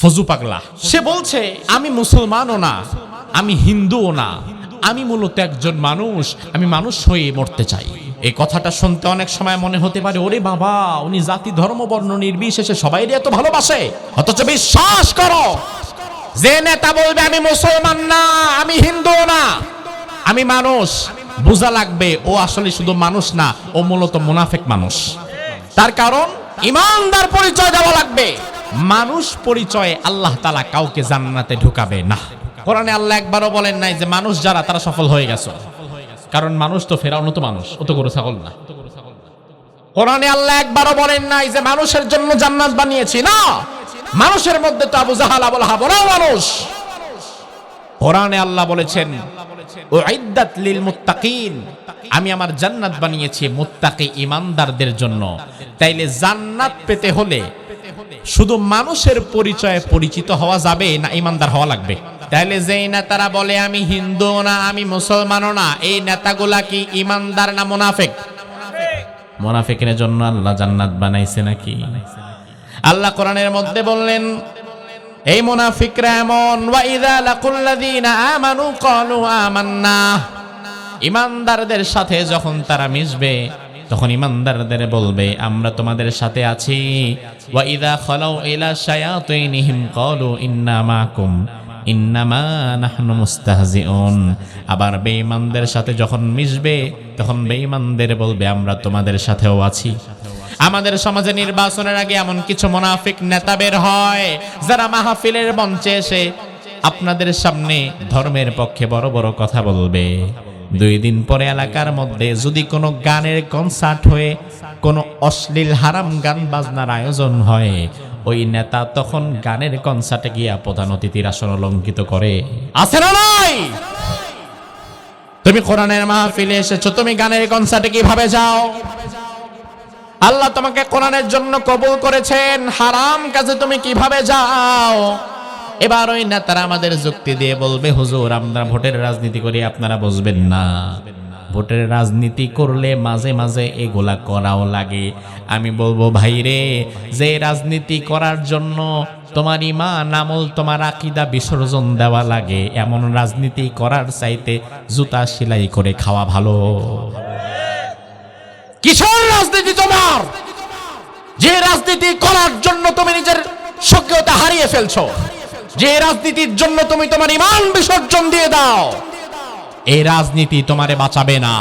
ফজু পাগলা। সে বলছে, আমি মুসলমানও না, আমি হিন্দুও না, আমি মূলত একজন মানুষ, আমি মানুষ হয়ে মরতে চাই। এই কথাটা শুনতে অনেক সময় মনে হতে পারে, ওরে বাবা, উনি জাতি, ধর্ম, বর্ণ নির্বিশেষে সবাই এত ভালোবাসে। অথচ বিশ্বাস করো, যে নেতা বলবে, আমি মুসলমান না, আমি হিন্দুও না, আমি মানুষ। বোঝা লাগবে, ও আসলে শুধু মানুষ না, ও মূলত মুনাফেক মানুষ। তার কারণ, ইমানদার পরিচয় দেওয়া লাগবে। মানুষ পরিচয়ে আল্লাহ তালা কাউকে জান্নাতে ঢুকাবে না। কোরআনে আল্লাহ একবারও বলেন নাই যে মানুষ যারা, তারা সফল হয়ে গেছে। কারণ মানুষ তো ফেরাউন তো মানুষ অত গরু ছাগল না। কোরআনে আল্লাহ একবারও বলেন নাই যে মানুষের জন্য জান্নাত বানিয়েছি না। মানুষের মধ্যে তো আবু জাহাল আবুল হাবরাও মানুষ। কোরআনে আল্লাহ বলেছেন ও উইদ্দাত লিল মুত্তাকিন আমি আমার জান্নাত বানিয়েছি মুত্তাকি ইমানদারদের জন্য। তাইলে জান্নাত পেতে হলে শুধু মানুষের পরিচয়ে পরিচিত হওয়া যাবে না ইমানদার হওয়া লাগবে। তাহলে যেই নেতারা বলে, আমি হিন্দু না, আমি মুসলমানও না, এই নেতাগুলা কি ইমানদার না মুনাফেক? মুনাফিকের জন্য আল্লাহ জান্নাত বানাইছে নাকি? আল্লাহ কোরআনের মধ্যে বললেন, এই মুনাফিকরা এমন, ওয়া ইযা লাকুল্লাযীনা আমানু, ক্বালু আমান্না। ইমানদারদের সাথে যখন তারা মিশবে তখন ইমানদারদের বলবে, আমরা তোমাদের সাথে আছি। খালাউ ইলা ইন্নামা আবার বেঈমানদের সাথে যখন মিশবে, তখন বেঈমানদের বলবে, আমরা তোমাদের সাথেও আছি। আমাদের সমাজে নির্বাচনের আগে এমন কিছু মোনাফিক নেতা বের হয়, যারা মাহফিলের মঞ্চে এসে আপনাদের সামনে ধর্মের পক্ষে বড় বড় কথা বলবে। দুই দিন পরে এলাকার মধ্যে যদি কোনো গানের কনসার্ট হয়ে কোনো অশ্লীল হারাম গান বাজনার আয়োজন হয়, ওই নেতা তখন গানের কনসার্টে গিয়া প্রধান অতিথির আসন অলঙ্কিত করে। আছে না নাই? তুমি কোরআনের মাহফিলে এসেছ, তুমি গানের কনসার্টে কীভাবে যাও? আল্লাহ তোমাকে কোরআনের জন্য কবুল করেছেন, হারাম কাজে তুমি কীভাবে যাও? এবার ওই নেতারা আমাদের যুক্তি দিয়ে বলবে, হুজুর, আমরা ভোটের রাজনীতি করি, আপনারা বুঝবেন না। ভোটের রাজনীতি করলে মাঝে মাঝে এগুলা করাও লাগে। আমি বলব, ভাই রে, যে রাজনীতি করার জন্য তোমার ইমান, আমল, তোমার আকিদা বিসর্জন দেওয়া লাগে, এমন রাজনীতি করার চাইতে জুতা সেলাই করে খাওয়া ভালো। কিসের রাজনীতি তোমার! যে রাজনীতি করার জন্য তুমি নিজের সক্রিয়তা হারিয়ে ফেলছো। যে রাজনীতির জন্য তুমি তোমার ইমান বিসর্জন দিয়ে দাও এই রাজনীতি তোমারে বাঁচাবে না।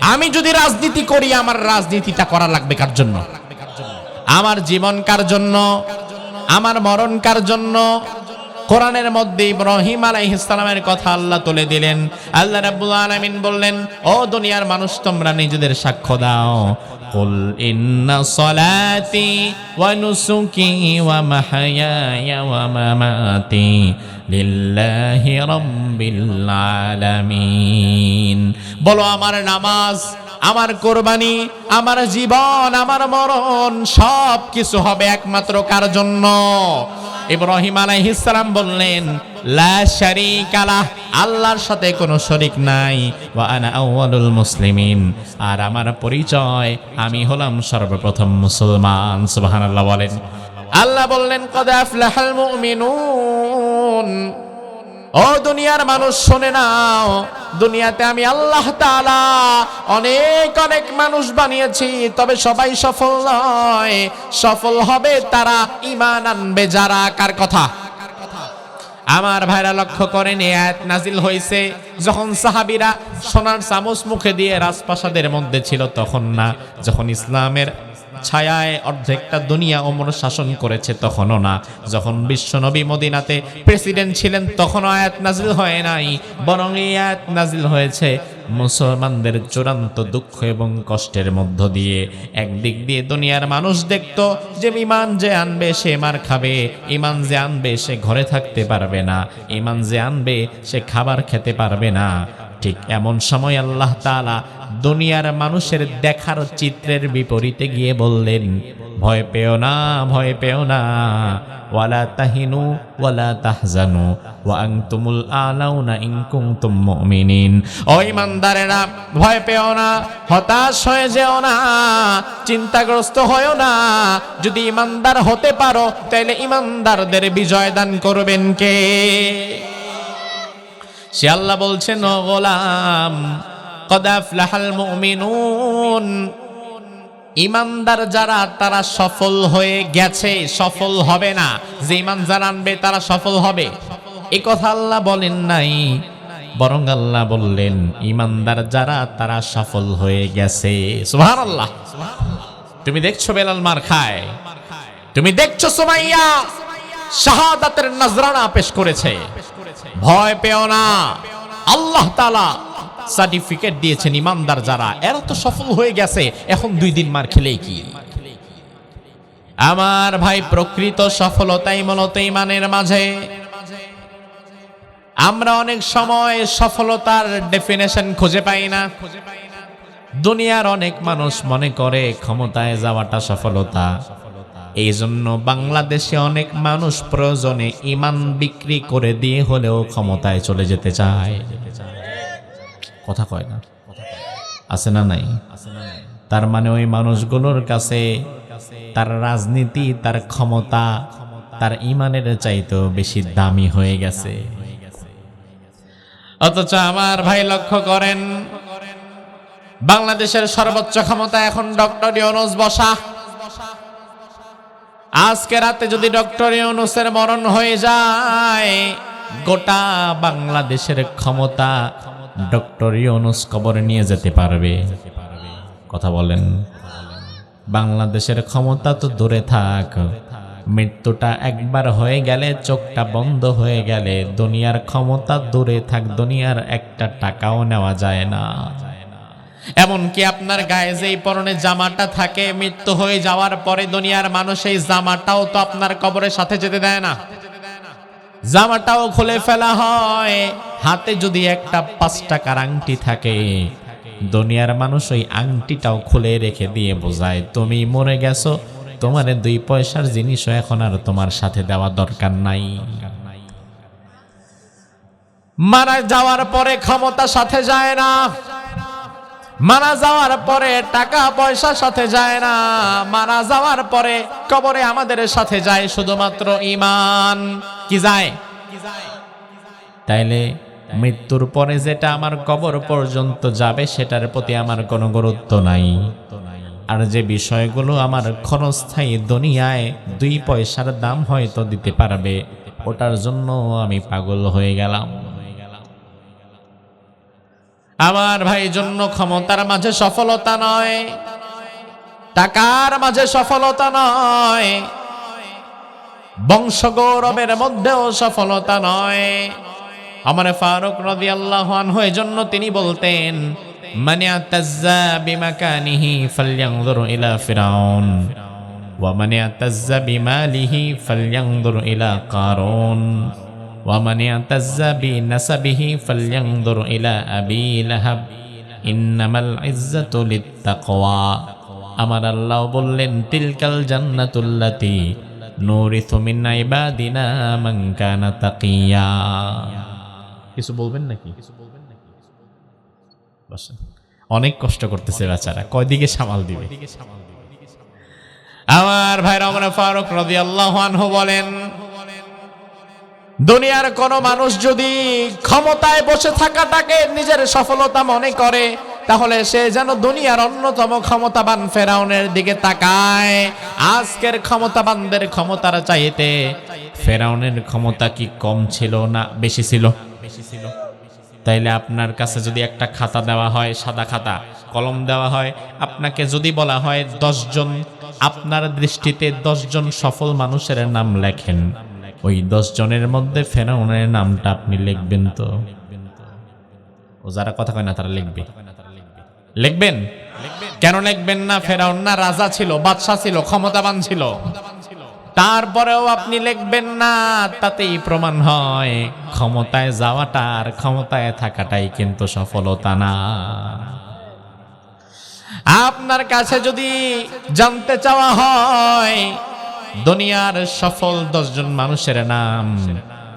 আমি যদি রাজনীতি করি, আমার রাজনীতিটা করা লাগবে কার জন্য? আমার জীবন কার জন্য? আমার মরণ কার জন্য? কোরআনের মধ্যে ইব্রাহিম আলাইহিসসালামের কথা আল্লাহ তুলে দিলেন। আল্লাহ রাব্বুল আলামিন বললেন, ও দুনিয়ার মানুষ, তোমরা নিজেদের সাক্ষ্য দাও। কুল ইন্না সলাতি ওয়া নুসুকি ওয়া মাহয়ায়া ওয়া মামাতি লিল্লাহি রাব্বিল আলামিন বলো আমার কোরবানি, আমার জীবন, আমার মরণ সব কিছু হবে একমাত্র কার জন্য? ইব্রাহিম আলাইহিসসালাম বললেন, লা শারীকা লাহ, আল্লাহর সাথে কোনো শরিক নাই। ওয়া আনা আউয়ালুল মুসলিমিন। আর আমার পরিচয়, আমি হলাম সর্বপ্রথম মুসলমান। সুবহানাল্লাহ বলেন। আল্লাহ বললেন, কদ আফলাহাল মুমিনুন। ও দুনিয়ার মানুষ, শোনে নাও। দুনিয়াতে আমি আল্লাহ তাআলা অনেক অনেক মানুষ বানিয়েছি, তবে সবাই সফল নয়। সফল হবে তারা ইমান আনবে, যারা কার কথা? আমার ভাইরা লক্ষ্য করেন, এই নাজিল হয়েছে যখন সাহাবিরা সোনার চামচ মুখে দিয়ে রাজপ্রাসাদের মধ্যে ছিল, তখন না, যখন ইসলামের ছায়ায় অর্ধেকটা দুনিয়া ওমর শাসন করেছে তখনও না। যখন বিশ্বনবী মদিনাতে প্রেসিডেন্ট ছিলেন, তখনও আয়াত নাজিল হয় নাই, বরং এই আয়াত নাজিল হয়েছে মুসলমানদের চূড়ান্ত দুঃখ এবং কষ্টের মধ্য দিয়ে। একদিক দিয়ে দুনিয়ার মানুষ দেখত যে ইমান যে আনবে সে মার খাবে, ইমান যে আনবে সে ঘরে থাকতে পারবে না, ইমান যে আনবে সে খাবার খেতে পারবে না। ঠিক এমন সময় আল্লাহ তাআলা দুনিয়ার মানুষের দেখার চিত্রের বিপরীতে গিয়ে বললেন, ভয় পেও না, ভয় পেও না। ওয়ালা তাহিনু ওয়ালা তাহজানু। ওয়া আনতুমুল আলাউনা ইন কুনতুম মুমিনিন। ও ভয় পেও না, হতাশ হয়ে যেও না, চিন্তাগ্রস্ত হয়েও না। যদি ইমানদার হতে পারো তাহলে ইমানদারদের বিজয় দান করবেন কে? সে আল্লাহ বলছেন, ও গোলাম কদাফলাহাল মুমিনুন। ইমানদার যারা, তারা সফল হয়ে গেছে, সফল হবে না। যে ইমান যারা আনবে, তারা সফল হবে। এ কথা আল্লাহ বলেন নাই। বরং আল্লাহ বললেন, ইমানদার যারা, তারা সফল হয়ে গেছে। সুবহানাল্লাহ। তুমি দেখছ বেলাল মার খায়? তুমি দেখছ সুমাইয়া শাহাদাতের নজরানা পেশ করেছে। ভয় পেও না। আল্লাহ তাআলা সার্টিফিকেট দিয়েছেন ইমানদার যারা। এরা তো সফল হয়ে গেছে। এখন দুই দিন মার খেলেই কি? আমার ভাই প্রকৃত সফলতাই মূলত ইমানের মাঝে। আমরা অনেক সময় সফলতার ডেফিনেশন খুঁজে পাই না। দুনিয়ার অনেক মানুষ মনে করে ক্ষমতায় যাওয়াটা সফলতা। এই জন্য বাংলাদেশে অনেক মানুষ প্রয়োজনে ইমান বিক্রি করে দিয়ে হলেও ক্ষমতায় চলে যেতে চায়। কথা কয় না? আছে না নাই? তার মানে ওই মানুষগুলোর কাছে তার রাজনীতি, তার ক্ষমতা, তার ইমানের চাইতেও বেশি দামি হয়ে গেছে। অথচ আমার ভাই লক্ষ্য করেন, বাংলাদেশের সর্বোচ্চ ক্ষমতা এখন ডক্টর ইউনুস বসা। আজকে রাতে যদি ডক্টর ইউনুসের মরণ হয়ে যায়, গোটা বাংলাদেশের ক্ষমতা ডক্টর ইউনুস কবরে নিয়ে যেতে পারবে। কথা বলেন, বাংলাদেশের ক্ষমতা তো দূরে থাক, মৃত্যুটা একবার হয়ে গেলে, চোখটা বন্ধ হয়ে গেলে, দুনিয়ার ক্ষমতা দূরে থাক, দুনিয়ার একটা টাকাও নেওয়া যায় না। এমনকি আপনার গায়ে যেই পরনে জামাটা থাকে, মৃত্যু হয়ে যাওয়ার পরে দুনিয়ার মানুষ এই জামাটাও তো আপনার কবরের সাথে যেতে দেয় না। জামাটাও খুলে ফেলা হয়। হাতে যদি একটা পাঁচ টাকার আংটি থাকে, দুনিয়ার মানুষ ওই আংটিটাও খুলে রেখে দিয়ে বোঝায়, তুমি মরে গেছো, তোমার দুই পয়সার জিনিসও এখন আর তোমার সাথে দেওয়া দরকার নাই। মারা যাওয়ার পরে ক্ষমতা সাথে যায় না। মারা যাওয়ার পরে টাকা পয়সা সাথে যায় না। মারা যাওয়ার পরে কবরে আমাদের সাথে যায় শুধুমাত্র ইমান কি যায়? তাইলে মৃত্যুর পরে যেটা আমার কবর পর্যন্ত যাবে, সেটার প্রতি আমার কোনো গুরুত্ব নাই। আর যে বিষয়গুলো আমার ক্ষণস্থায়ী দুনিয়ায় দুই পয়সার দাম হয়তো দিতে পারবে, ওটার জন্য আমি পাগল হয়ে গেলাম। আমার ভাই জন্য ক্ষমতার মাঝে সফলতা নয়, টাকার মাঝে সফলতা নয় বংশ গৌরবের মধ্যেও সফলতা নয়। আমার ফারুক রদি আল্লাহ হয়ে জন্য তিনি বলতেন মানে আতাজ্জা বিমাকানিহি ফালয়ানজুর ইলা ফিরাউন, ওয়া মানে আতাজ্জা বিমালিহি ফালয়ানজুর ইলা কারুন। ومن اعتز بنسبه فلينظر إلى أبي لهب إنما العزة للتقوى আমার আল্লাহ বললেন তিলকাল জান্নাতুল্লাতি নুরিথু মিন ইবাদিনা মান কানা তাকিয়া কিছু বলবেন নাকি বসেন অনেক কষ্ট করতেছে বেচারা কয়দিকে সামাল দিবে আমার ভাই রমনা ফারুক রাদিয়াল্লাহু আনহু বলেন দুনিয়ার কোন মানুষ যদি ক্ষমতায় বসে থাকাটাকে নিজের সফলতা মনে করে, তাহলে সে যেন দুনিয়ার অন্যতম ক্ষমতাবান ফেরাউনের দিকে তাকায়। আজকের ক্ষমতাবানদের ক্ষমতার চাইতে ফেরাউনের ক্ষমতা কি কম ছিল না বেশি ছিল? বেশি ছিল তাইলে আপনার কাছে যদি একটা খাতা দেওয়া হয়, সাদা খাতা, কলম দেওয়া হয়, আপনাকে যদি বলা হয় দশজন, আপনার দৃষ্টিতে দশজন সফল মানুষের নাম লেখেন। ওই দশ জনের মধ্যে ফেরাউনের নামটা আপনি লিখবেন তো। ও যারা কথা কয় না, তারা লিখবে। লিখবেন? কেন লিখবেন না? ফেরাউন না, রাজা ছিল, বাদশাহ ছিল, ক্ষমতাবান ছিল। তারপরেও আপনি লিখবেন না, তাতেই প্রমাণ হয়। ক্ষমতায় যাওয়াটা আর ক্ষমতায় থাকাটাই কিন্তু সফলতা না। আপনার কাছে যদি জানতে চাওয়া হয় দুনিয়ার সফল দশজন মানুষের নাম।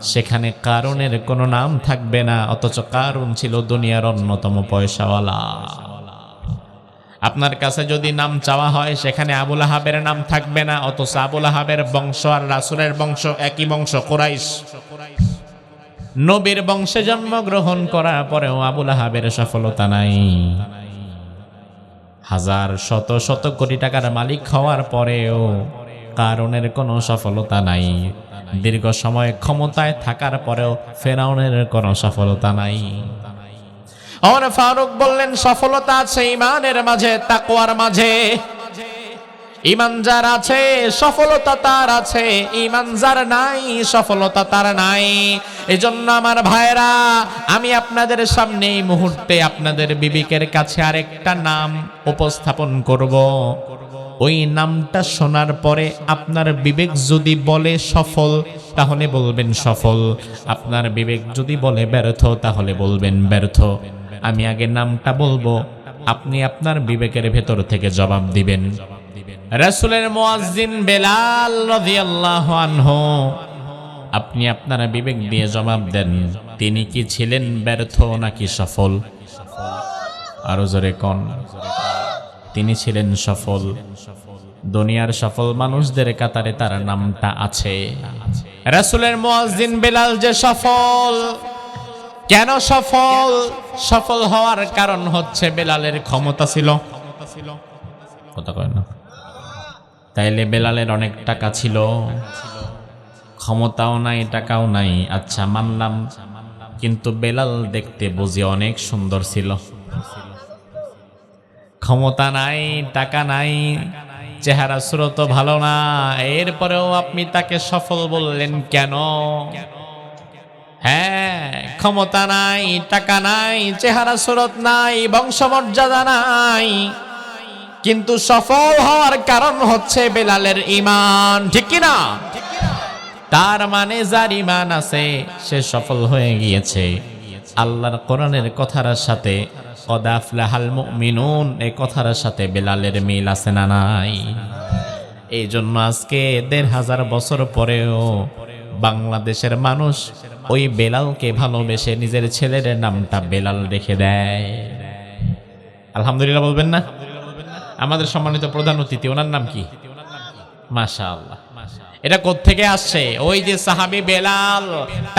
সেখানে কারণের কোনো নাম থাকবে না, অথচ কারণ ছিল দুনিয়ার অন্যতম পয়সাওয়ালা। আপনার কাছে যদি নাম চাওয়া হয়, সেখানে আবুল আহাবের নাম থাকবে না, অথচ আবুল আহাবের বংশ আর রাসুলের বংশ একই বংশ, কোরাইশ। নবীর বংশে জন্মগ্রহণ করার পরেও আবুল আহাবের সফলতা নাই। হাজার শত শত কোটি টাকার মালিক হওয়ার পরেও কারণের কোনো সফলতা নাই। দীর্ঘ সময় ক্ষমতায় থাকার পরেও ফেরাউনের কোনো সফলতা নাই। আমার ফারুক বললেন, সফলতা আছে ইমানের মাঝে, তাকওয়ার মাঝে। ইমান যার আছে, সফলতা তার আছে। ইমান যার নাই, সফলতা তার নাই। এজন্য আমার ভাইরা আমি আপনাদের সামনে এই মুহূর্তে আপনাদের বিবেকের কাছে আরেকটা নাম উপস্থাপন করব। ওই নামটা শোনার পরে আপনার বিবেক যদি বলে সফল, তাহলে বলবেন সফল। আপনার বিবেক যদি বলে ব্যর্থ, তাহলে বলবেন ব্যর্থ। আমি আগে নামটা বলব। আপনি আপনার বিবেকের ভেতর থেকে জবাব দিবেন। রাসূলের মুয়াজ্জিন বেলাল রাদিয়াল্লাহু আপনি আপনারা বিবেক দিয়ে জবাব দেন, তিনি কি ছিলেন ব্যর্থ নাকি সফল? আরও জোরে কন, তিনি ছিলেন সফল। দুনিয়ার সফল মানুষদের কাতারে তার নামটা আছে। রাসূলের মুয়াজ্জিন বেলাল যে সফল, কেন সফল? সফল হওয়ার কারণ হচ্ছে বেলালের ক্ষমতা ছিল। কথা কয় না। তাইলে বেলালের অনেক টাকা ছিল। ক্ষমতাও নাই, টাকাও নাই। আচ্ছা মানলাম। কিন্তু বেলাল দেখতে বুঝি অনেক সুন্দর ছিল। ক্ষমতা নাই, টাকা নাই, চেহারা স্রোত ভালো না। এরপরেও আপনি তাকে সফল বললেন কেন? হ্যাঁ ক্ষমতা নাই, টাকা নাই, চেহারা স্রোত নাই, বংশমর্যাদা নাই। কিন্তু সফল হওয়ার কারণ হচ্ছে বেলালের ইমান ঠিক কি না তার মানে যার ইমান আছে, সে সফল হয়ে গিয়েছে। আল্লাহর কোরআনের কথার সাথে এই কথার সাথে বেলালের মিল আছে না নাই? এই জন্য আজকে দেড় হাজার বছর পরেও বাংলাদেশের মানুষ ওই বেলালকে ভালোবেসে নিজের ছেলের নামটা বেলাল রেখে দেয়। আলহামদুলিল্লাহ বলবেন না? আমাদের সম্মানিত প্রধান অতিথি, ওনার নাম কি? মাশা আল্লাহ এটা কোত্থেকে আসছে? ওই যে সাহাবি বেলাল,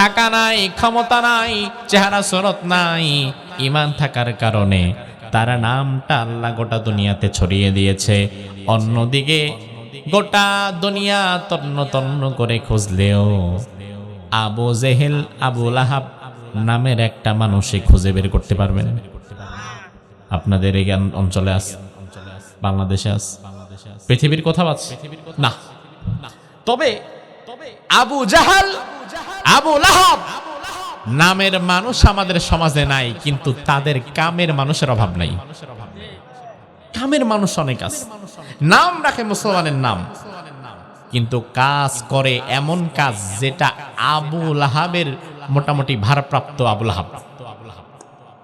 টাকা নাই, ক্ষমতা নাই, চেহারা সরত নাই ইমান থাকার কারণে তারা নামটা আল্লাহ গোটা দুনিয়াতে ছড়িয়ে দিয়েছে। অন্যদিকে গোটা দুনিয়া তন্ন তন্ন করে খুঁজলেও আবু জেহেল, আবু লাহাব নামের একটা মানুষই খুঁজে বের করতে পারবেন আপনাদের এই অঞ্চলে আছে বাংলাদেশে আছে পৃথিবীর কোথাও আছে না। তবে আবু জাহাল, আবু লাহাব নামের মানুষ আমাদের সমাজে নাই, কিন্তু তাদের কামের মানুষের অভাব নাই। কামের মানুষ অনেক আছে। নাম রাখে মুসলমানের নাম। কিন্তু কাজ করে এমন কাজ যেটা আবু লাহাবের মোটামুটি ভারপ্রাপ্ত আবু লাহাব।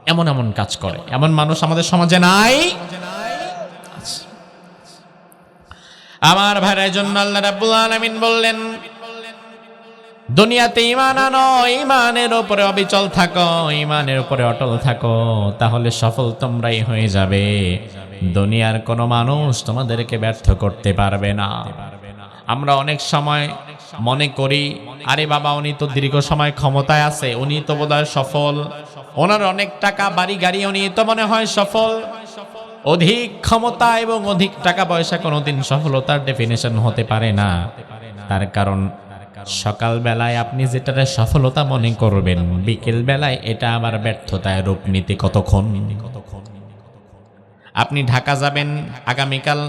এমন এমন কাজ করে। এমন মানুষ আমাদের সমাজে নাই। আমার ভাইয়ের জন্য আল্লাহ রাব্বুল আলামিন বললেন, দুনিয়াতে ইমান আনো ইমানের উপরে অবিচল থাকো ইমানের উপরে অটল থাকো, তাহলে সফল তোমরাই হয়ে যাবে। দুনিয়ার কোনো মানুষ তোমাদেরকে ব্যর্থ করতে পারবে না। আমরা অনেক সময় মনে করি, আরে বাবা, উনি তো দীর্ঘ সময় ক্ষমতায় আছে, উনি তো বোধহয় সফল। ওনার অনেক টাকা, বাড়ি, গাড়ি, উনি তো মনে হয় সফল। অধিক ক্ষমতা এবং অধিক টাকা পয়সা কোনোদিন সফলতার ডেফিনেশন হতে পারে না। তার কারণ সকাল বেলায় আপনি যেটা সফলতা মনে করবেন বিকেল বেলায় এটা আবার ব্যর্থতায় রূপ নিতে কতক্ষণ? আপনি ঢাকা যাবেন আগামীকাল,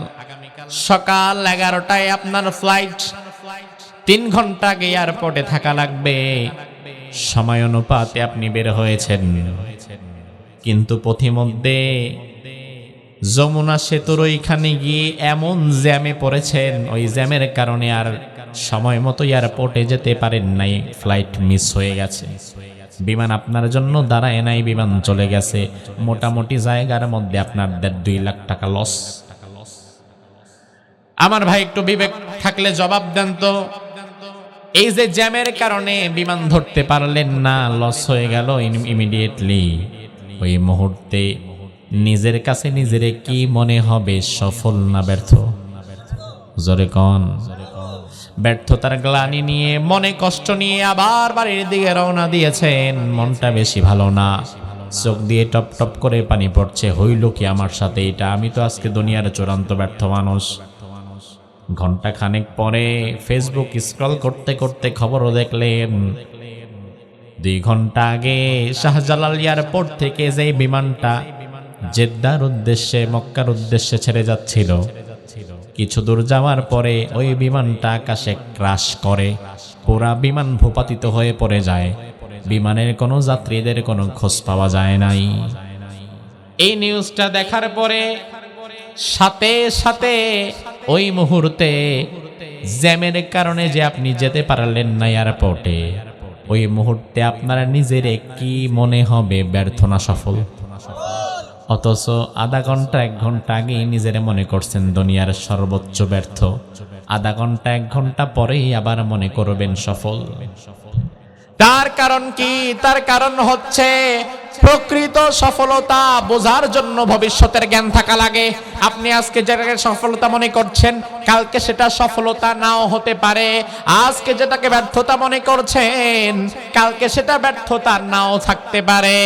সকাল এগারোটায় আপনার ফ্লাইট তিন ঘণ্টা আগে এয়ারপোর্টে থাকা লাগবে। সময় অনুপাতে আপনি বের হয়েছেন। কিন্তু পথিমধ্যে যমুনা সেতুর ওইখানে গিয়ে এমন জ্যামে পড়েছেন, ওই জ্যামের কারণে আর সময় মতো এয়ারপোর্টে যেতে পারেন নাই, ফ্লাইট মিস হয়ে গেছে। বিমান আপনার জন্য দাঁড়ায় নাই, বিমান চলে গেছে। মোটামুটি জায়গার মধ্যে আপনার দেড় দুই লাখ টাকা লস আমার ভাই একটু বিবেক থাকলে জবাব দেন তো। এই যে জ্যামের কারণে বিমান ধরতে পারলেন না লস হয়ে গেল ইমিডিয়েটলি ওই মুহূর্তে নিজের কাছে নিজেরে কি মনে হবে? সফল না ব্যর্থ? জোরে কন। ব্যর্থতার গ্লানি নিয়ে, মনে কষ্ট নিয়ে আবার বাড়ির দিকে রওনা দিয়েছেন। মনটা বেশি ভালো না। চোখ দিয়ে টপ টপ করে পানি পড়ছে। হইল কি আমার সাথে এটা? আমি তো আজকে দুনিয়ার চূড়ান্ত ব্যর্থ মানুষ। ঘণ্টা খানেক পরে ফেসবুক স্ক্রল করতে করতে খবরও দেখলেন। দুই ঘণ্টা আগে শাহজালাল এয়ারপোর্ট থেকে যে বিমানটা জেদ্দার উদ্দেশ্যে, মক্কার উদ্দেশ্যে ছেড়ে যাচ্ছিল। কিছু দূর যাওয়ার পরে ওই বিমানটা আকাশে ক্রাশ করে। পুরা বিমান ভূপাতিত হয়ে পড়ে যায়। বিমানের কোনো যাত্রীদের কোনো খোঁজ পাওয়া যায় নাই। এই নিউজটা দেখার পরে সাথে সাথে ওই মুহূর্তে জ্যামের কারণে যে আপনি যেতে পারলেন না এয়ারপোর্টে, ওই মুহূর্তে আপনার নিজের কি মনে হবে ব্যর্থ না সফল? অথচ আধা ঘণ্টা, এক ঘণ্টা আগেই নিজের মনে করছেন দুনিয়ার সর্বোচ্চ ব্যর্থ। আধা ঘণ্টা, এক ঘণ্টা পরেই আবার মনে করবেন সফল। তার কারণ কি? তার কারণ হচ্ছে প্রকৃত সফলতা বোঝার জন্য ভবিষ্যতের জ্ঞান থাকা লাগে। আপনি আজকে যেটাকে সফলতা মনে করছেন, কালকে সেটা সফলতা নাও হতে পারে। আজকে যেটাকে ব্যর্থতা মনে করছেন, কালকে সেটা ব্যর্থতা নাও থাকতে পারে।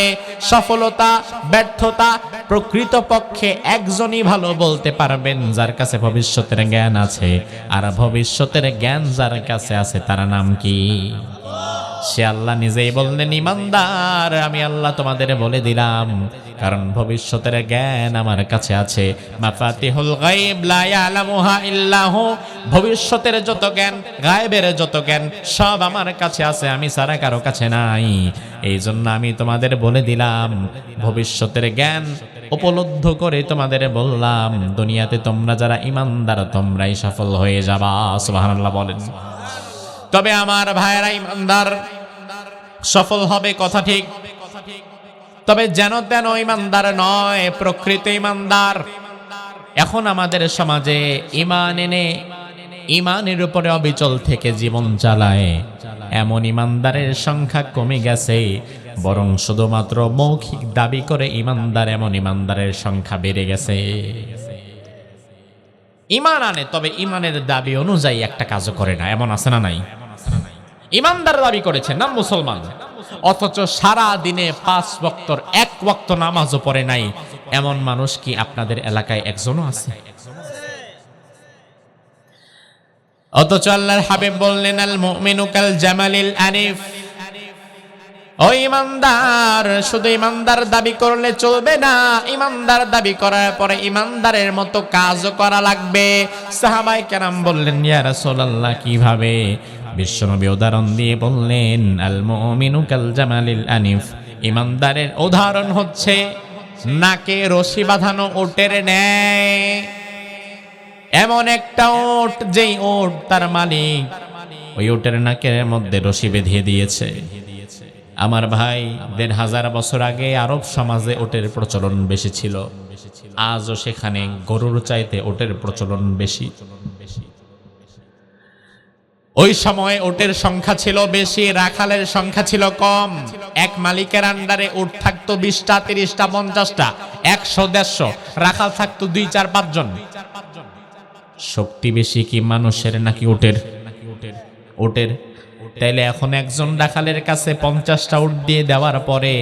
সফলতা, ব্যর্থতা প্রকৃত পক্ষে একজনই ভালো বলতে পারবেন যার কাছে ভবিষ্যতের জ্ঞান আছে। আর ভবিষ্যতের জ্ঞান যার কাছে আছে, তার নাম কি? সে আল্লাহ নিজেই বললেন, ইমানদার, আমি আল্লাহ তোমাদের বলে দিলাম। কারণ ভবিষ্যতের জ্ঞান আমার কাছে আছে। মাফাতিহুল ভবিষ্যতের যত জ্ঞান, গায়েবের যত জ্ঞান, সব আমার কাছে আছে। আমি সারা কারও কাছে নাই। এই জন্য আমি তোমাদের বলে দিলাম। ভবিষ্যতের জ্ঞান উপলব্ধ করে তোমাদের বললাম, দুনিয়াতে তোমরা যারা ইমানদার, তোমরাই সফল হয়ে যাবা। সুবহানাল্লাহ বলেন। তবে আমার ভাইয়েরা ইমানদার, সফল হবে কথা ঠিক। তবে যেন তেন ইমানদার নয়, প্রকৃত ইমানদার। এখন আমাদের সমাজে ইমান এনে, ইমানের উপরে অবিচল থেকে জীবন চালায়। এমন ইমানদারের সংখ্যা কমে গেছে, বরং শুধুমাত্র মৌখিক দাবি করে ইমানদার, এমন ইমানদারের সংখ্যা বেড়ে গেছে। ইমান আনে, তবে ইমানের দাবি অনুযায়ী একটা কাজও করে না। এমন আছে না নাই? ইমানদার দাবি করেছে, না মুসলমান? অথচ সারা দিনে পাঁচ বক্তর এক ওয়াক্ত নামাজও পড়ে নাই। এমন মানুষ কি আপনাদের এলাকায় একজনও আছে? অথচ আল্লাহর হাবিব বললেন আল মুমিনু কাল জামালিল আনিফ। ও ইমানদার, শুধু ইমানদার দাবি করলে চলবে না। ইমানদার দাবি করার পরে ইমানদারের মতো কাজও করা লাগবে। সাহাবাই কেরাম বললেন, ইয়া রাসূলুল্লাহ, কীভাবে? বিশ্বনবী উদাহরণ দিয়ে বললেন আল মুমিনু কাল জামালিল আনিফ। ইমানদারের উদাহরণ হচ্ছে, নাকে রশি বাঁধানো ওটের ন্যায়। এমন একটা ওট, যেই ওট তার মালিক ওই ওটের নাকের মধ্যে রশি বেঁধিয়ে দিয়েছে। আমার ভাই, দেড় হাজার বছর আগে আরব সমাজে ওটের প্রচলন বেশি ছিল। আজও সেখানে গরুর চাইতে ওটের প্রচলন বেশি। ওই সময় ওটের সংখ্যা ছিল বেশি, রাখালের সংখ্যা ছিল কম। এক মালিকের আন্ডারে উট থাকতো বিশটা, তিরিশটা, পঞ্চাশটা, একশো, দেড়শো। রাখাল থাকতো দুই, চার, পাঁচজন। শক্তি বেশি কি মানুষের নাকি ওটের নাকি ওটের? ওটের তাইলে এখন একজন রাখালের কাছে পঞ্চাশটা উট দিয়ে দেওয়ার পরে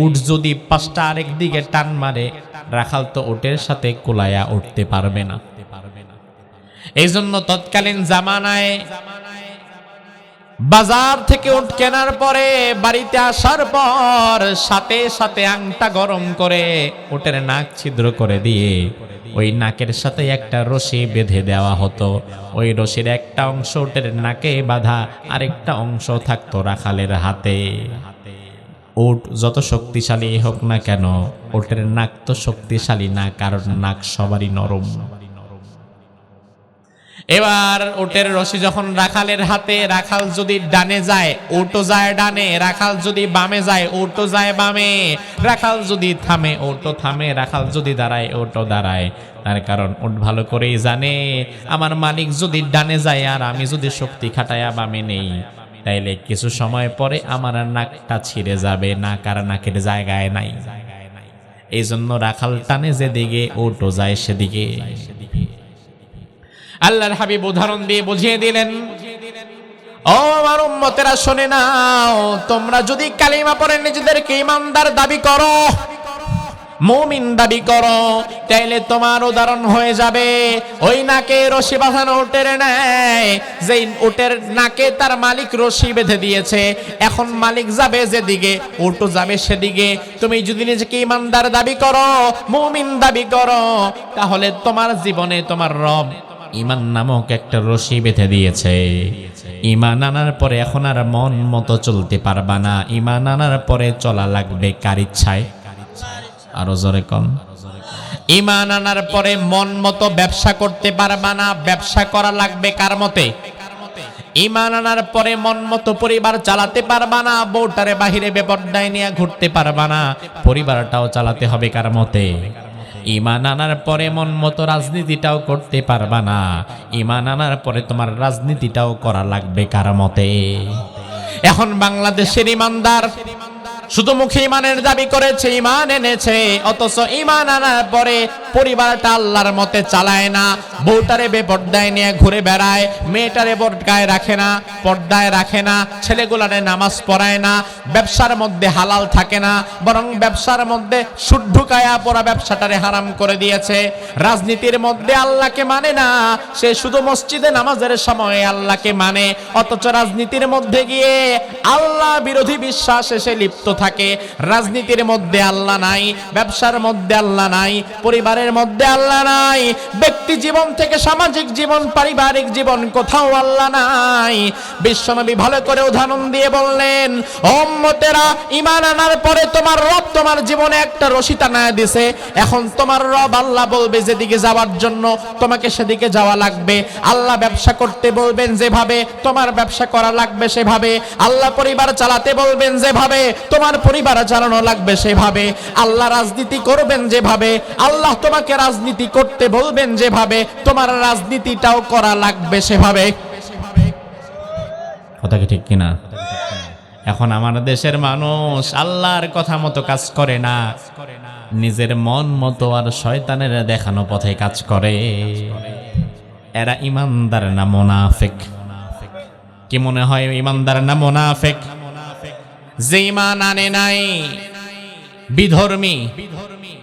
উট যদি পাঁচটা আরেক দিকে টান মারে, রাখাল তো ওটের সাথে কোলায়া উঠতে পারবে না। এই জন্য তৎকালীন জামানায় বাজার থেকে উঠ কেনার পরে বাড়িতে আসার পর সাথে সাথে আংটা গরম করে উটের নাক ছিদ্র করে দিয়ে ওই নাকের সাথে একটা রশি বেঁধে দেওয়া হতো। ওই রশির একটা অংশ উটের নাকে বাঁধা, আরেকটা অংশ থাকতো রাখালের হাতে। উট যত শক্তিশালী হোক না কেন উটের নাক তো শক্তিশালী না, কারণ নাক সবারই নরম। এবার ওটের রশি যখন রাখালের হাতে, রাখাল যদি ডানে যায়, ওটো যায় ডানে, রাখাল যদি বামে যায়, ওটো যায় বামে, রাখাল যদি থামে, ওটো থামে, রাখাল যদি দাঁড়ায়, ওটো দাঁড়ায়। তার কারণ ওট ভালো করেই জানে, আমার মালিক যদি ডানে যায় আর আমি যদি শক্তি খাটায়া বামে নেই। তাইলে কিছু সময় পরে আমার নাকটা ছিঁড়ে যাবে, নাক আর নাকের জায়গায় নাই। এই জন্য রাখাল টানে যেদিকে, ওটো যায় সেদিকে। আল্লাহর হাবিব উদাহরণ দিয়ে বুঝিয়ে দিলেন। ও আমার উম্মতেরা, শুনে নাও, তোমরা যদি কালিমা পড়ে নিজেদেরকে ইমানদার দাবি করো, মুমিন দাবি করো, তাইলে তোমার উদাহরণ হয়ে যাবে। ওই নাকে রশি বাঁধানো উটের নেয় যেই উটের নাকে তার মালিক রশি বেঁধে দিয়েছে, এখন মালিক যাবে যেদিকে উটো যাবে সেদিকে। তুমি যদি নিজেকে ইমানদার দাবি করো, মুমিন দাবি করো, তাহলে তোমার জীবনে তোমার রব ইমান নামক একটা রশি বেঁধে দিয়েছে। ইমান আনার পরে এখন আর মন মতো চলতে পারবা না। ইমান আনার পরে চলা লাগবে কার ইচ্ছায়? আরও জোরে কম ইমান আনার পরে মন মতো ব্যবসা করতে পারবা না। ব্যবসা করা লাগবে কার মতে? ইমান আনার পরে মন মতো পরিবার চালাতে পারবা না। বউটারে বাহিরে বেপর্দায় নিয়ে ঘুরতে পারবা না। পরিবারটাও চালাতে হবে কার মতে? ইমান আনার পরে মন মতো রাজনীতিটাও করতে পারবা না। ইমান আনার পরে তোমার রাজনীতিটাও করা লাগবে কার মতে। এখন বাংলাদেশের ইমানদার শুধু মুখে ইমানের দাবি করেছে, ইমান এনেছে, অথচ ইমান আনার পরে পরিবারটা আল্লাহর মতে চালায় না। বউটারে বেপর্দায় নিয়ে ঘুরে বেড়ায়, মেয়েটারে পর্দায় রাখে না, পর্দায় রাখে না, ছেলেগুলারে নামাজ পড়ায় না, ব্যবসার মধ্যে হালাল থাকে না, বরং ব্যবসার মধ্যে সুদ ঢুকায়া পড়া ব্যবসাটারে হারাম করে দিয়েছে। রাজনীতির মধ্যে আল্লাহকে মানে না, সে শুধু মসজিদে নামাজের সময় আল্লাহকে মানে অথচ রাজনীতির মধ্যে গিয়ে আল্লাহ বিরোধী বিশ্বাস এসে লিপ্ত থাকে। রাজনীতির মধ্যে আল্লাহ নাই, ব্যবসার মধ্যে আল্লাহ নাই, পরিবারের মধ্যে আল্লাহ নাই, ব্যক্তি জীবন থেকে সামাজিক জীবন, পারিবারিক জীবন কোথাও আল্লাহ নাই। বিশ্বনবী ভালো করে উদাহরণ দিয়ে বললেন, ওম্মতেরা ইমান আনার পরে তোমার রব তোমার জীবনে একটা রশি টানায় দিছে। এখন তোমার রব আল্লাহ বলবে, যেদিকে যাওয়ার জন্য তোমাকে সেদিকে যাওয়া লাগবে। আল্লাহ ব্যবসা করতে বলবেন যেভাবে, তোমার ব্যবসা করা লাগবে সেভাবে। আল্লাহ পরিবার চালাতে বলবেন যেভাবে, তোমার পরিবার চালানো লাগবে সেভাবে। আল্লাহ রাজনীতি করবেন যেভাবে, আল্লাহ তোমাকে রাজনীতি করতে বলবেন যেভাবে তোমার রাজনীতিটাও করা লাগবে সেভাবে। কথা কি ঠিক কিনা? এখন আমার দেশের মানুষ আল্লাহর কথা মতো কাজ করে না। নিজের মন মতো আর শয়তানের দেখানো পথে কাজ করে। এরা ইমানদার না মোনাফেক? কি মনে হয় ইমানদার না মোনাফেক? যে ইমান আনে নাই, বিধর্মী,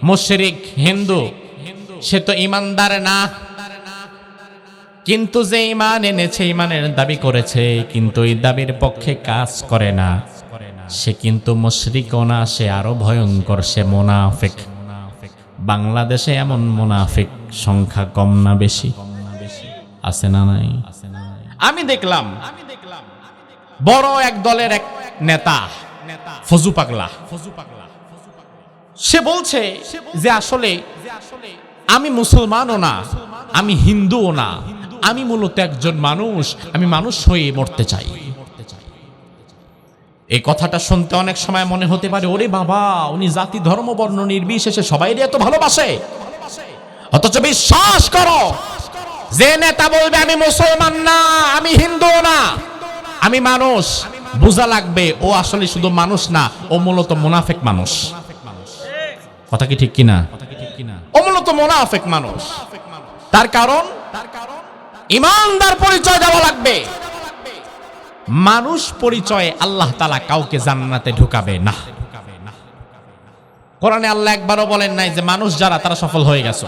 মুশরিক, হিন্দু, সে তো ইমানদার না। কিন্তু যে ইমান এনেছে, ইমানের দাবি করেছে, কিন্তু এই দাবির পক্ষে কাজ করে না। সে কিন্তু মুশরিকও না, সে আরও ভয়ঙ্কর, সে মোনাফেক। বাংলাদেশে এমন মোনাফিক সংখ্যা কম না বেশি। আছে না নাই? আমি দেখলাম, বড় এক দলের এক নেতা, ফজু পাগলা। সে বলছে যে আসলে আমি মুসলমানও না, আমি হিন্দুও না আমি মূলত একজন মানুষ, আমি মানুষ হয়ে মরতে চাই। এই কথাটা শুনতে অনেক সময় মনে হতে পারে, ওরে বাবা, উনি জাতি, ধর্ম, বর্ণ নির্বিশেষে সবাই এত ভালোবাসে। অথচ বিশ্বাস করো, যে নেতা বলবে, আমি মুসলমান না, আমি হিন্দু না। আমি মানুষ, বোঝা লাগবে, ও আসলে শুধু মানুষ না, ও মূলত মুনাফেক মানুষ। কথা কি ঠিক কিনা? ও মূলত মুনাফেক মানুষ। তার কারণ ইমানদার পরিচয় দেওয়া লাগবে। মানুষ পরিচয়ে আল্লাহ তালা কাউকে জান্নাতে ঢুকাবে না। কোরআনে আল্লাহ একবারও বলেন নাই যে মানুষ যারা, তারা সফল হয়ে গেছে।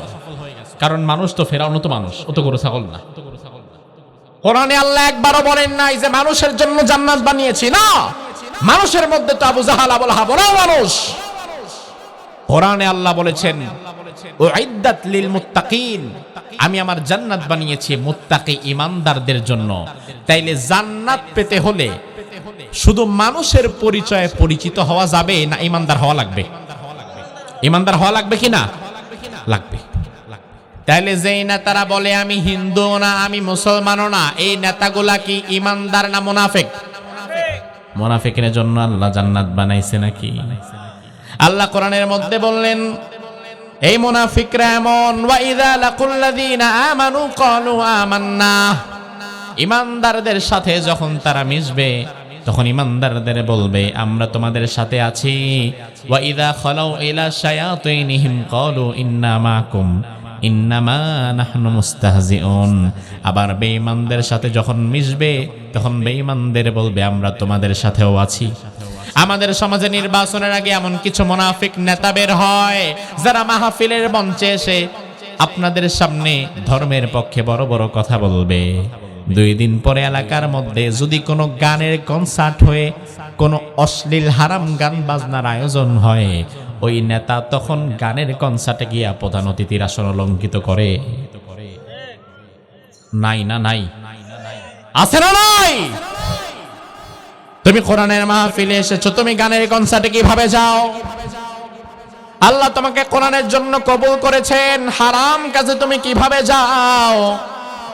কারণ মানুষ তো ফেরাউন তো মানুষ, ও তো গরু, ছাগল না। কোরআনে আল্লাহ একবারও বলেন নাই যে মানুষের জন্য জান্নাত বানিয়েছি না। মানুষের মধ্যে তো আবু জাহাল আবুল হাবরাও মানুষ। কোরআনে আল্লাহ বলেছেন লিল মুত্তাকিন। আমি আমার জান্নাত বানিয়েছি মুত্তাকি ইমানদারদের জন্য। তাইলে জান্নাত পেতে হলে শুধু মানুষের পরিচয়ে পরিচিত হওয়া যাবে না ইমানদার হওয়া লাগবে? ইমানদার হওয়া লাগবে কি না? লাগবে। তাহলে যেই নেতারা বলে, আমি হিন্দু না, আমি মুসলমানও না, এই নেতাগুলা কি ইমানদার না মুনাফিক? মোনাফেকের জন্য আল্লাহ জান্নাত বানাইছে নাকি? আল্লাহ কোরআনের মধ্যে বললেন এই মুনাফিকরা এমন, ওয়া ইযা লাকুল্লাযীনা আমানু ক্বালু আমান্না। ইমানদারদের সাথে যখন তারা মিশবে, তখন ইমানদারদের বলবে, আমরা তোমাদের সাথে আছি। ওয়া ইযা খালাউ ইলা শায়াতিনহিম ক্বালু ইন্না মাকুম। ইন্নামা নাহনু মুস্তাহজিউন। আবার বেঈমানদের সাথে যখন মিশবে, তখন বেঈমানদের বলবে, আমরা তোমাদের সাথেও আছি। আমাদের সমাজে নির্বাচনের আগে এমন কিছু মোনাফিক নেতা বের হয়, যারা মাহফিলের মঞ্চে এসে আপনাদের সামনে ধর্মের পক্ষে বড় বড় কথা বলবে। দুই দিন পরে এলাকার মধ্যে যদি কোনো গানের কনসার্ট হয়ে কোনো অশ্লীল হারাম গান বাজনার আয়োজন হয়, ওই নেতা তখন গানের কনসার্টে গিয়া প্রধান অতিথির আসন অলঙ্কিত করে। নাই না নাই? আছে না নাই? তুমি কোরআনের মাহফিলে এসেছ, তুমি গানের কনসার্টে কীভাবে যাও? আল্লাহ তোমাকে কোরআনের জন্য কবুল করেছেন। হারাম কাজে তুমি কীভাবে যাও?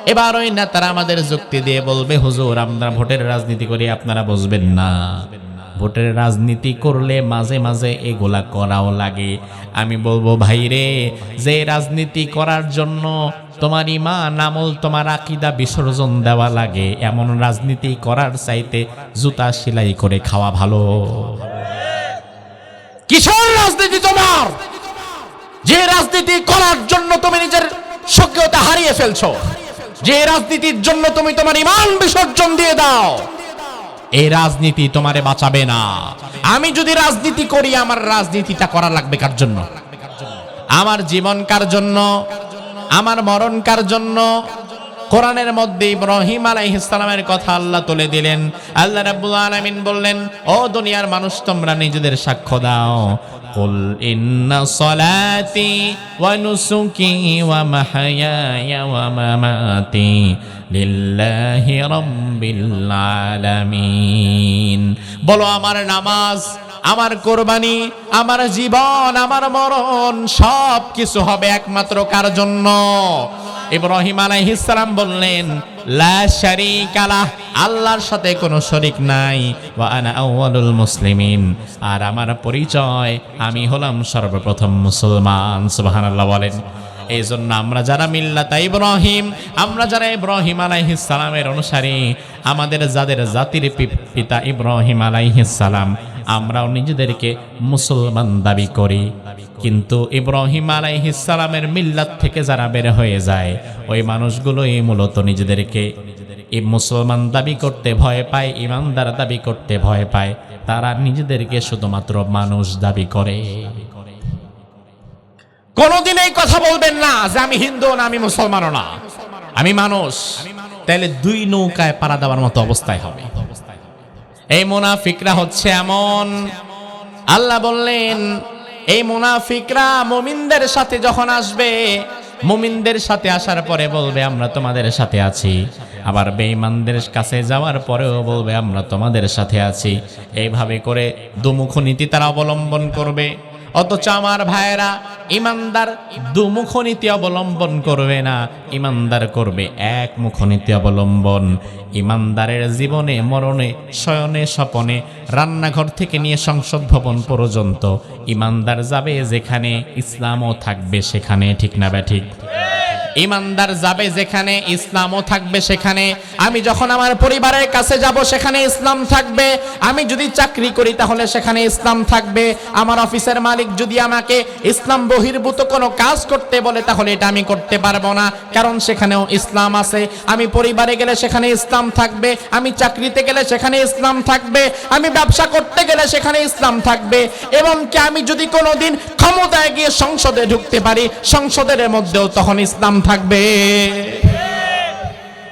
এবার ওই নেতারা আমাদের যুক্তি দিয়ে বলবে, হুজুর, আমরা ভোটের রাজনীতি করি, আপনারা বুঝবেন না। ভোটের রাজনীতি করলে মাঝে মাঝে এগুলা করাও লাগে। আমি বলব, ভাইরে, যে রাজনীতি করার জন্য তোমার ইমান, আমল, তোমার আকিদা বিসর্জন দেওয়া লাগে। এমন রাজনীতি করার চাইতে জুতা সেলাই করে খাওয়া ভালো। কিসের রাজনীতি তোমার? যে রাজনীতি করার জন্য তুমি নিজের সক্রিয়তা হারিয়ে ফেলছো, যে রাজনীতির জন্য তুমি তোমার ইমান বিসর্জন দিয়ে দাও, এই রাজনীতি তোমারে বাঁচাবে না। আমি যদি রাজনীতি করি, আমার রাজনীতিটা করা লাগবে কার জন্য? আমার জীবন কার জন্য? আমার মরণ কার জন্য? কোরআনের মধ্যে ইব্রাহিম আলাইহিসসালামের কথা আল্লাহ তুলে দিলেন। আল্লাহ রাব্বুল আলামিন বললেন, ও দুনিয়ার মানুষ, তোমরা নিজেদের সাক্ষ্য দাও। কুল ইন্না সলাতি ওয়া নুসুকি ওয়া মাহায়ায়া ওয়া মামাতি লিল্লাহি রাব্বিল আলামিন। বলো, আমার নামাজ আমার কোরবানি, আমার জীবন, আমার মরণ সব কিছু হবে একমাত্র কার জন্য? ইব্রাহিম আলাইহিস সালাম বললেন, লা শারীকা লাহ, আল্লাহর সাথে কোনো শরিক নাই। ওয়া আনা আউয়ালুল মুসলিমিন। আর আমার পরিচয়, আমি হলাম সর্বপ্রথম মুসলমান। সুবহানাল্লাহ বলেন। এই জন্য আমরা যারা মিল্লাতা ইব্রাহিম, আমরা যারা ইব্রাহিম আলাইহিস সালামের অনুসারী, আমাদের যাদের জাতির পিতা ইব্রাহিম আলাইহিস সালাম আমরাও নিজেদেরকে মুসলমান দাবি করি। কিন্তু ইব্রাহিম সালামের মিল্লাত থেকে যারা বের হয়ে যায়, ওই মানুষগুলোই মূলত নিজেদেরকে এই মুসলমান দাবি করতে ভয় পায়, ইমানদার দাবি করতে ভয় পায়। তারা নিজেদেরকে শুধুমাত্র মানুষ দাবি করে। কোনোদিন এই কথা বলবেন না যে আমি হিন্দু না, আমি মুসলমানও না। আমি মানুষ। তাহলে দুই নৌকায় পাড়া দেওয়ার মতো অবস্থায় হবে। এই মুনাফিকরা হচ্ছে এমন। আল্লাহ বললেন, এই মুনাফিকরা মুমিনদের সাথে যখন আসবে, মুমিনদের সাথে আসার পরে বলবে, আমরা তোমাদের সাথে আছি। আবার বেঈমানদের কাছে যাওয়ার পরেও বলবে, আমরা তোমাদের সাথে আছি। এইভাবে করে দুমুখ নীতি তারা অবলম্বন করবে। অথচ আমার ভাইয়েরা ইমানদার দুমুখ নীতি অবলম্বন করবে না। ইমানদার করবে এক মুখ নীতি অবলম্বন। ইমানদারের জীবনে, মরণে, শয়নে, স্বপনে, রান্নাঘর থেকে নিয়ে সংসদ ভবন পর্যন্ত ইমানদার যাবে যেখানে ইসলামও থাকবে সেখানে, ঠিক না ব্যা ঠিক ইমানদার যাবে যেখানে, ইসলামও থাকবে সেখানে। আমি যখন আমার পরিবারের কাছে যাব, সেখানে ইসলাম থাকবে। আমি যদি চাকরি করি, তাহলে সেখানে ইসলাম থাকবে। আমার অফিসের মালিক যদি আমাকে ইসলাম বহির্ভূত কোনো কাজ করতে বলে, তাহলে এটা আমি করতে পারব না, কারণ সেখানেও ইসলাম আছে। আমি পরিবারে গেলে সেখানে ইসলাম থাকবে। আমি চাকরিতে গেলে সেখানে ইসলাম থাকবে। আমি ব্যবসা করতে গেলে সেখানে ইসলাম থাকবে। এবং কি আমি যদি কোনোদিন ক্ষমতায় গিয়ে সংসদে ঢুকতে পারি, সংসদের মধ্যেও তখন ইসলাম থাকবে।